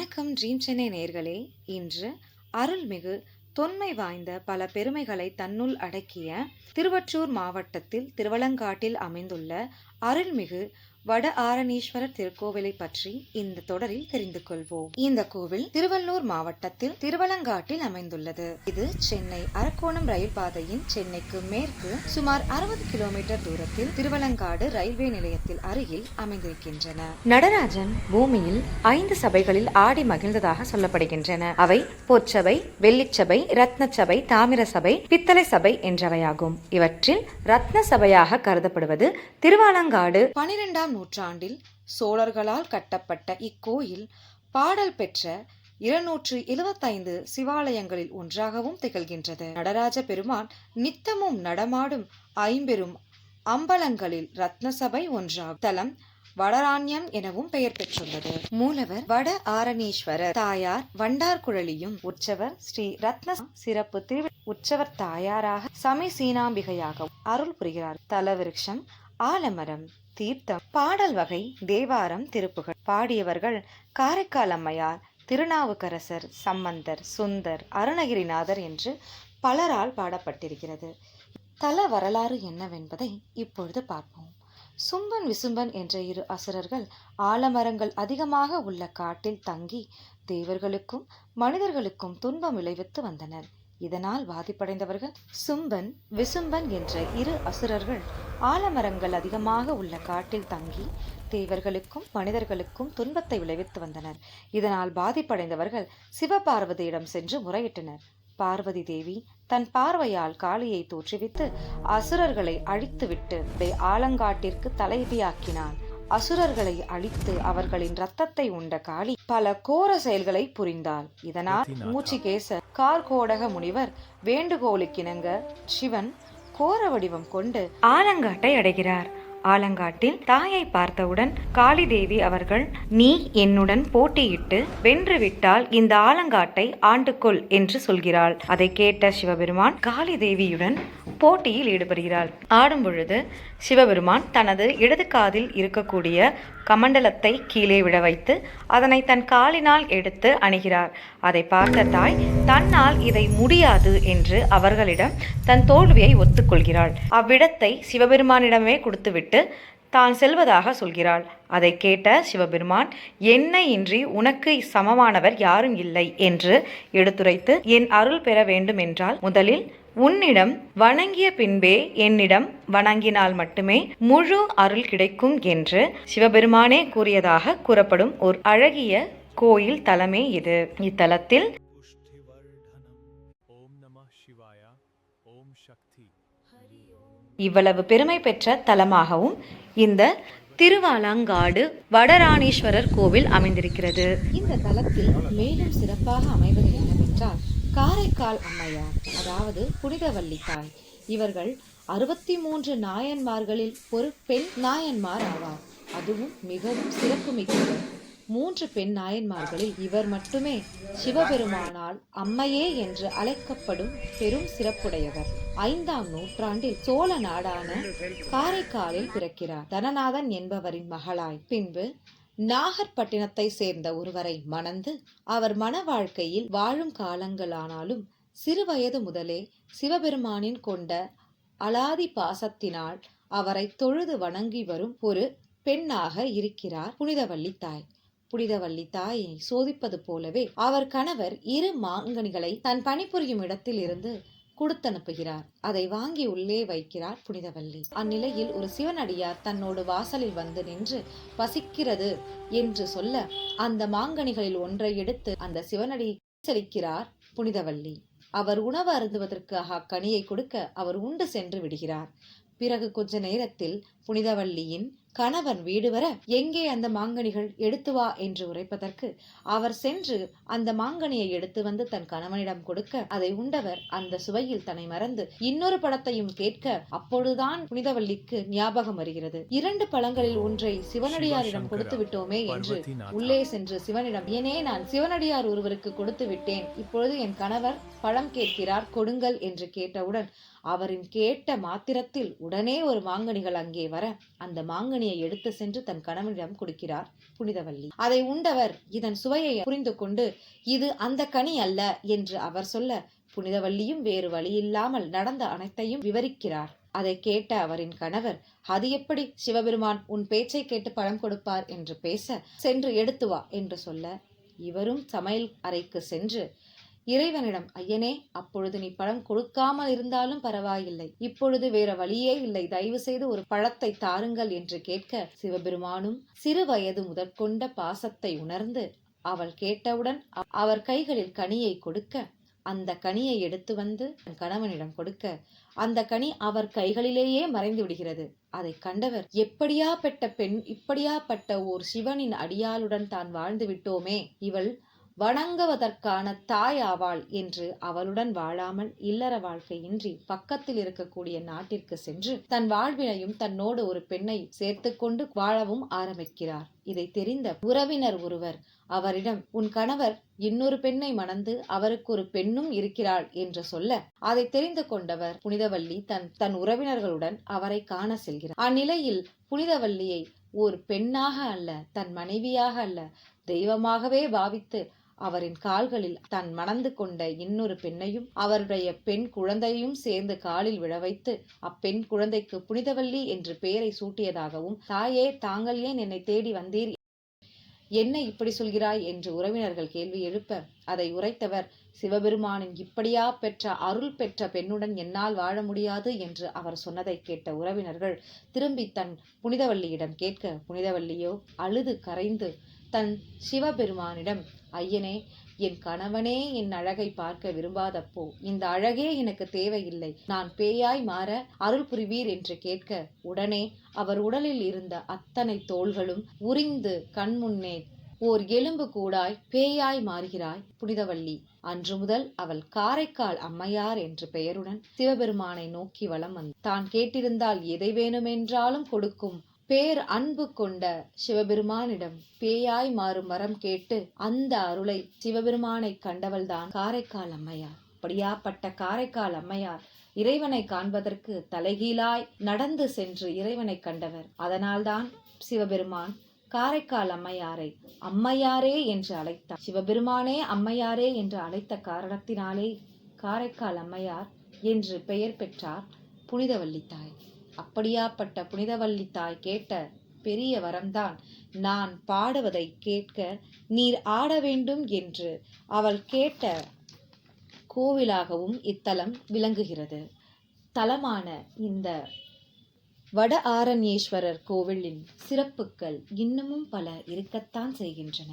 வணக்கம் ட்ரீம் சென்னை நேர்களே இன்று அருள்மிகு தொன்மை வாய்ந்த பல பெருமைகளை தன்னுள் அடக்கிய திருவற்றூர் மாவட்டத்தில் திருவலங்காட்டில் அமைந்துள்ள அருள்மிகு வட ஆரணீஸ்வரர் திருக்கோவிலை பற்றி இந்த தொடரில் தெரிந்து கொள்வோம். இந்த கோவில் திருவள்ளூர் மாவட்டத்தில் திருவலங்காட்டில் அமைந்துள்ளது. இது சென்னை அரக்கோணம் ரயில் பாதையின் சென்னைக்கு மேற்கு சுமார் அறுபது கிலோமீட்டர் தூரத்தில் திருவலங்காடு ரயில்வே நிலையத்தில் அருகில் அமைந்திருக்கின்றன. நடராஜன் பூமியில் ஐந்து சபைகளில் ஆடி மகிழ்ந்ததாக சொல்லப்படுகின்றன. அவை பொற்சபை வெள்ளிச்சபை ரத்னச்சபை தாமிர சபை பித்தளை சபை என்றவையாகும். இவற்றில் ரத்ன சபையாக கருதப்படுவது திருவாலங்காடு பனிரெண்டாம் நூற்றாண்டில் சோழர்களால் கட்டப்பட்ட இக்கோயில் பாடல் பெற்ற இருநூற்று எழுபத்தைந்து சிவாலயங்களில் ஒன்றாகவும் திகழ்கின்றது. நடராஜ பெருமான் நித்தமும் நடமாடும் ஐம்பெரும் அம்பலங்களில் ரத்னசபை ஒன்றாகும். தலம் வடராண்யம் எனவும் பெயர் பெற்றுள்ளது. மூலவர் வட ஆரணீஸ்வரர் தாயார் வண்டார்குழலியும் உற்சவர் ஸ்ரீ ரத்ன சிறப்பு திரு உற்சவர் தாயாராக சமி சீனாம்பிகையாகவும் அருள் புரிகிறார். தலவிருஷம் ஆலமரம். தீர்த்தம் பாடல் வகை தேவாரம் திருப்புகள். பாடியவர்கள் காரைக்கால் அம்மையார் திருநாவுக்கரசர் சம்பந்தர் சுந்தர் அருணகிரிநாதர் என்று பலரால் பாடப்பட்டிருக்கிறது. தல வரலாறு என்னவென்பதை இப்பொழுது பார்ப்போம். சும்பன் விசும்பன் என்ற இரு அசுரர்கள் ஆலமரங்கள் அதிகமாக உள்ள காட்டில் தங்கி தேவர்களுக்கும் மனிதர்களுக்கும் துன்பம் விளைவித்து வந்தனர். இதனால் பாதிப்படைந்தவர்கள் சும்பன் விசும்பன் என்ற இரு அசுரர்கள் ஆலமரங்கள் அதிகமாக உள்ள காட்டில் தங்கி தேவர்களுக்கும் மனிதர்களுக்கும் துன்பத்தை விளைவித்து வந்தனர். இதனால் பாதிப்படைந்தவர்கள் சிவபார்வதியிடம் சென்று முறையிட்டனர். பார்வதி தேவி தன் பார்வையால் காளியை தோற்றுவித்து அசுரர்களை அழித்துவிட்டு ஆலங்காட்டிற்கு தலைவியாக்கினாள் அசுரர்களை அழித்து அவர்களின் ரத்தத்தை உண்ட காளி பல கோர செயல்களை புரிந்தாள். இதனால் மூச்சிகேச கார்கோடக முனிவர் வேண்டுகோளுக்கிணங்க சிவன் கோர வடிவம் கொண்டு ஆலங்காட்டை அடைகிறார். ஆலங்காட்டில் தாயை பார்த்தவுடன் காளி தேவி அவர்கள் நீ என்னுடன் போட்டியிட்டு வென்று விட்டால் இந்த ஆலங்காட்டை ஆண்டுகொள் என்று சொல்கிறாள். அதை கேட்ட சிவபெருமான் காளி தேவியுடன் போட்டியில் ஈடுபடுகிறாள். ஆடும் பொழுது சிவபெருமான் தனது இடது காதில் இருக்கக்கூடிய கமண்டலத்தை கீழே விழ வைத்து அதனை தன் காலினால் எடுத்து அணுகிறார். அதை பார்த்த தாய் தன்னால் இதை முடியாது என்று அவர்களிடம் தன் தோல்வியை ஒத்துக்கொள்கிறாள். அவ்விடத்தை சிவபெருமானிடமே கொடுத்துவிட்டு தான் செல்வதாக சொல்கிறாள். அதை கேட்ட சிவபெருமான் என்னை இன்றி உனக்கு சமமானவர் யாரும் இல்லை என்று எடுத்துரைத்து என் அருள் பெற வேண்டும் என்றால் முதலில் உன்னிடம் வணங்கிய பின்பே என்னிடம் வணங்கினால் மட்டுமே முழு அருள் கிடைக்கும் என்று சிவபெருமானே கூறியதாக கூறப்படும் ஒரு அழகிய கோயில் தலமே இது. இத்தலத்தில் இவ்வளவு பெருமை பெற்ற தலமாகவும் இந்த திருவாலங்காடு வடராணீஸ்வரர் கோவில் அமைந்திருக்கிறது. இந்த தலத்தில் மேலும் சிறப்பாக அமைவது என்னவென்றால் காரைக்கால் அம்மையார் அதாவது புனிதவல்லி தாய் இவர்கள் அறுபத்தி மூன்று நாயன்மார்களில் ஒரு பெண் நாயன்மார் ஆவார். அதுவும் மிகவும் சிறப்புமிக்கவர் மூன்று பெண் நாயன்மார்களில் இவர் மட்டுமே சிவபெருமானால் அம்மையே என்று அழைக்கப்படும் பெரும் சிறப்புடையவர். ஐந்தாம் நூற்றாண்டில் சோழ நாடான காரைக்காலில் பிறக்கிறார். தனநாதன் என்பவரின் மகளாய். பின்பு நாகர்பட்டினத்தை சேர்ந்த ஒருவரை மணந்து அவர் மன வாழ்க்கையில் வாழும் காலங்களானாலும் சிறுவயது முதலே சிவபெருமானின் கொண்ட அலாதி பாசத்தினால் அவரை தொழுது வணங்கி வரும் ஒரு பெண்ணாக இருக்கிறார் புனிதவள்ளி தாய் புனிதவள்ளி தாயை சோதிப்பது போலவே அவர் கணவர் இரு மாங்கனிகளை தன் பணிபுரியும் இடத்தில் இருந்து கொடுத்தனுப்புகிறார். அதை வாங்கி உள்ளே வைக்கிறார் புனிதவல்லி. அந்நிலையில் ஒரு சிவனடியார் தன்னோடு வாசலில் வந்து நின்று பசிக்கிறது என்று சொல்ல அந்த மாங்கனிகளில் ஒன்றை எடுத்து அந்த சிவனடி செலிக்கிறார் புனிதவல்லி. அவர் உணவு அருந்துவதற்காக அக்கனியை கொடுக்க அவர் உண்டு சென்று விடுகிறார். பிறகு கொஞ்ச நேரத்தில் புனிதவல்லியின் கணவன் வீடு வர எங்கே அந்த மாங்கனிகள் எடுத்து வா என்று உரைப்பதற்கு அவர் சென்று அந்த மாங்கனியை எடுத்து வந்து தன் கணவனிடம் கொடுக்க அதை உண்டவர் அந்த சுவையில் தன்னை மறந்து இன்னொரு பழத்தையும் கேட்க அப்பொழுதுதான் புனிதவல்லிக்கு ஞாபகம் வருகிறது. இரண்டு பழங்களில் ஒன்றை சிவனடியாரிடம் கொடுத்து விட்டோமே என்று உள்ளே சென்று சிவனிடம் ஏனே நான் சிவனடியார் ஒருவருக்கு கொடுத்து விட்டேன். இப்பொழுது என் கணவர் பழம் கேட்கிறார் கொடுங்கள் என்று கேட்டவுடன் அவரின் கேட்ட மாத்திரத்தில் உடனே ஒரு மாங்கனிகள் அங்கே வர வர அந்த மாங்கனியை எடுத்து சென்று தன் கணவனிடம் கொடுக்கிறார் புனிதவல்லி. அதை உண்டவர் இதன் சுவையை புரிந்து கொண்டு இது அந்த கனி அல்ல என்று அவர் சொல்ல புனிதவல்லியும் வேறு வழியில்லாமல் நடந்த அனைத்தையும் விவரிக்கிறார். அதை கேட்ட அவரின் கணவர் அது எப்படி சிவபெருமான் உன் பேச்சை கேட்டு பழம் கொடுப்பார்? என்று பேச சென்று எடுத்து வா என்று சொல்ல இவரும் சமையல் அறைக்கு சென்று இறைவனிடம் ஐயனே அப்பொழுது நீ பழம் கொடுக்காமல் இருந்தாலும் பரவாயில்லை. இப்பொழுது வேற வழியே இல்லை. தயவு செய்து ஒரு பழத்தை தாருங்கள் என்று கேட்க சிவபெருமானும் சிறு வயது முதற்கொண்ட பாசத்தை உணர்ந்து அவள் கேட்டவுடன் அவர் கைகளில் கனியை கொடுக்க அந்த கனியை எடுத்து வந்து கணவனிடம் கொடுக்க அந்த கனி அவர் கைகளிலேயே மறைந்து விடுகிறது. அதை கண்டவர் எப்படியா பெண் இப்படியாப்பட்ட ஓர் சிவனின் அடியாளுடன் தான் வாழ்ந்து விட்டோமே. இவள் வணங்குவதற்கான தாய் ஆவாள் என்று அவளுடன் வாழாமல் இல்லற வாழ்க்கையின்றி பக்கத்தில் இருக்கக்கூடிய நாட்டிற்கு சென்று தன் வாழ்வினையும் தன்னோடு ஒரு பெண்ணை சேர்த்துக்கொண்டு வாழவும் ஆரம்பிக்கிறார். இதை தெரிந்த உறவினர் ஒருவர் அவரிடம் உன் கணவர் இன்னொரு பெண்ணை மணந்து அவருக்கு ஒரு பெண்ணும் இருக்கிறாள் என்று சொல்ல அதை தெரிந்து கொண்டவர் புனிதவள்ளி தன் தன் உறவினர்களுடன் அவரை காண செல்கிறார். அந்நிலையில் புனிதவள்ளியை ஒரு பெண்ணாக அல்ல தன் மனைவியாக அல்ல தெய்வமாகவே பாவித்து அவரின் கால்களில் தான் மணந்து கொண்ட இன்னொரு பெண்ணையும் அவருடைய பெண் குழந்தையும் சேர்ந்து காலில் விழ வைத்து அப்பெண் குழந்தைக்கு புனிதவள்ளி என்று பெயரை சூட்டியதாகவும் தாயே தாங்கள் ஏன் என்னை தேடி வந்தீர்? என்ன இப்படி சொல்கிறாய்? என்று உறவினர்கள் கேள்வி எழுப்ப அதை உரைத்தவர் சிவபெருமானின் இப்படியா பெற்ற அருள் பெற்ற பெண்ணுடன் என்னால் வாழ முடியாது என்று அவர் சொன்னதை கேட்ட உறவினர்கள் திரும்பி தன் புனிதவள்ளியிடம் கேட்க புனிதவள்ளியோ அழுது கரைந்து தன் சிவபெருமானிடம் ஐயனே என் கணவனே என் அழகை பார்க்க விரும்பாதப்போ இந்த அழகே எனக்கு தேவையில்லை. நான் பேயாய் மாற அருள் புரிவீர் என்று கேட்க உடனே அவர் உடலில் இருந்த அத்தனை தோள்களும் உறிந்து கண்முன்னே ஓர் எலும்பு கூடாய் பேயாய் மாறுகிறாய் புனிதவள்ளி. அன்று முதல் அவள் காரைக்கால் அம்மையார் என்ற பெயருடன் சிவபெருமானை நோக்கி வலம் வந்து தான் கேட்டிருந்தால் எதை வேணுமென்றாலும் கொடுக்கும் பேர் அன்பு கொண்ட சிவபெருமானிடம் பேயாய் மாறும் வரம் கேட்டு அந்த அருளை சிவபெருமானை கண்டவள்தான் காரைக்கால் அம்மையார். அப்படியாப்பட்ட காரைக்கால் அம்மையார் இறைவனை காண்பதற்கு தலைகீழாய் நடந்து சென்று இறைவனை கண்டவர். அதனால்தான் சிவபெருமான் காரைக்கால் அம்மையாரை அம்மையாரே என்று அழைத்தார். சிவபெருமானே அம்மையாரே என்று அழைத்த காரணத்தினாலே காரைக்கால் அம்மையார் என்று பெயர் பெற்றார் புனிதவள்ளி தாய் அப்படியாப்பட்ட புனிதவல்லி தாய் கேட்ட பெரிய வரம்தான். நான் பாடுவதை கேட்க நீர் ஆட வேண்டும் என்று அவள் கேட்ட கோவிலாகவும் இத்தலம் விளங்குகிறது. தலமான இந்த வட ஆரண்யேஸ்வரர் கோவிலின் சிறப்புகள் இன்னமும் பல இருக்கத்தான் செய்கின்றன.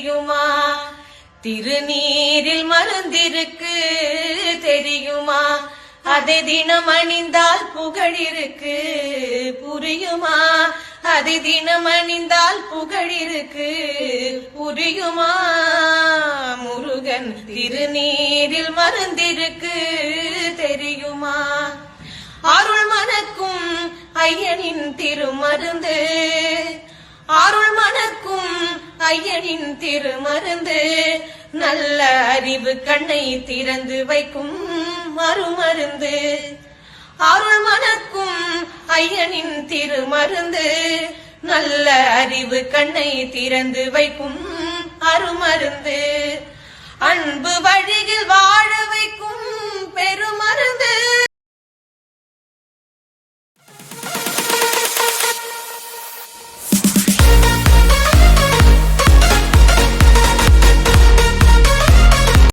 தெரியுமா? திருநீரில் மருந்திருக்கு தெரியுமா? அதை தினம் அணிந்தால் புகழிருக்கு புரியுமா? அதை தினம் அணிந்தால் புகழிருக்கு புரியுமா? முருகன் திருநீரில் மருந்திருக்கு தெரியுமா? அருள் மணக்கும் ஐயனின் திருமருந்து அருள் மணக்கும் ஐயனின் திருமருந்து நல்ல அறிவு கண்ணை திறந்து வைக்கும் மறுமருந்து. அருள் மணக்கும் ஐயனின் திருமருந்து நல்ல அறிவு கண்ணை திறந்து வைக்கும் அருமருந்து. அன்பு வழியில் வாழ வைக்கும் பெருமருந்து.